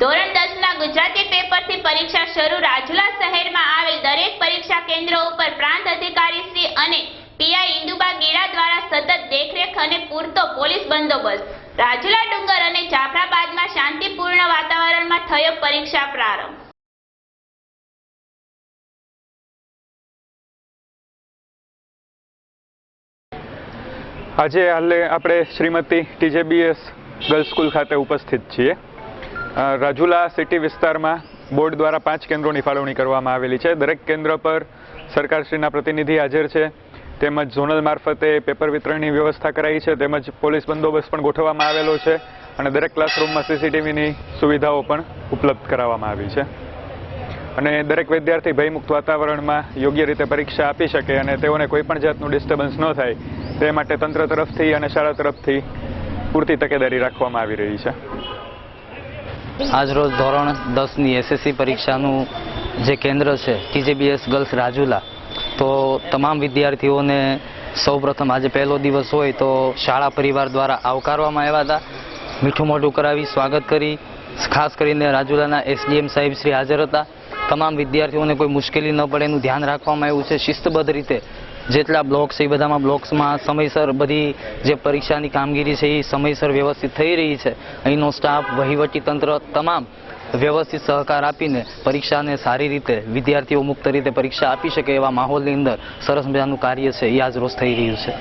ધોરણ દસના ગુજરાતી પેપરથી પરીક્ષા શરૂ રાજુલા શહેરમાં આવેલ દરેક પરીક્ષા કેન્દ્ર ઉપર પ્રાંત અધિકારી શ્રી અને પીઆઈ ઇન્દુબા ગીરા દ્વારા સતત દેખરેખ અને પૂરતો પોલીસ બંદોબસ્ત. રાજુલા ડુંગર અને જાફરાબાદમાં શાંતિપૂર્ણ વાતાવરણમાં થયો પરીક્ષા પ્રારંભ. આજે હાલે આપણે શ્રીમતી ટીજેબીએસ ગર્લ્સ સ્કૂલ ખાતે ઉપસ્થિત છીએ. રાજુલા સિટી વિસ્તારમાં બોર્ડ દ્વારા પાંચ કેન્દ્રોની ફાળવણી કરવામાં આવેલી છે. દરેક કેન્દ્ર પર સરકારશ્રીના પ્રતિનિધિ હાજર છે. તેમજ ઝોનલ મારફતે પેપર વિતરણની વ્યવસ્થા કરાઈ છે. તેમજ પોલીસ બંદોબસ્ત પણ ગોઠવવામાં આવેલો છે અને દરેક ક્લાસરૂમમાં સીસીટીવીની સુવિધાઓ પણ ઉપલબ્ધ કરાવવામાં આવી છે. અને દરેક વિદ્યાર્થી ભયમુક્ત વાતાવરણમાં યોગ્ય રીતે પરીક્ષા આપી શકે અને તેઓને કોઈ પણ જાતનું ડિસ્ટર્બન્સ ન થાય, તે માટે તંત્ર તરફથી અને શાળા તરફથી પૂરતી તકેદારી રાખવામાં આવી રહી છે. આજરોજ ધોરણ દસની એસએસસી પરીક્ષાનું જે કેન્દ્ર છે ટીજેબીએસ ગર્લ્સ રાજુલા, તો તમામ વિદ્યાર્થીઓને સૌપ્રથમ આજે પહેલો દિવસ હોય તો શાળા પરિવાર દ્વારા આવકારવામાં આવ્યા હતા. મીઠું મોઢું કરાવી સ્વાગત કરી. ખાસ કરીને રાજુલાના એસડીએમ સાહેબ શ્રી હાજર હતા. તમામ વિદ્યાર્થીઓને કોઈ મુશ્કેલી ન પડે એનું ધ્યાન રાખવામાં આવ્યું છે. શિસ્તબદ્ધ રીતે જેટલા બ્લોક્સ છે એ બધામાં બ્લોક્સમાં સમયસર બધી જે પરીક્ષાની કામગીરી છે એ સમયસર વ્યવસ્થિત થઈ રહી છે. અહીંનો સ્ટાફ તંત્ર તમામ વ્યવસ્થિત સહકાર આપીને પરીક્ષાને સારી રીતે વિદ્યાર્થીઓ મુક્ત રીતે પરીક્ષા આપી શકે એવા માહોલની અંદર સરસ મજાનું કાર્ય છે એ આજ રોજ થઈ રહ્યું છે.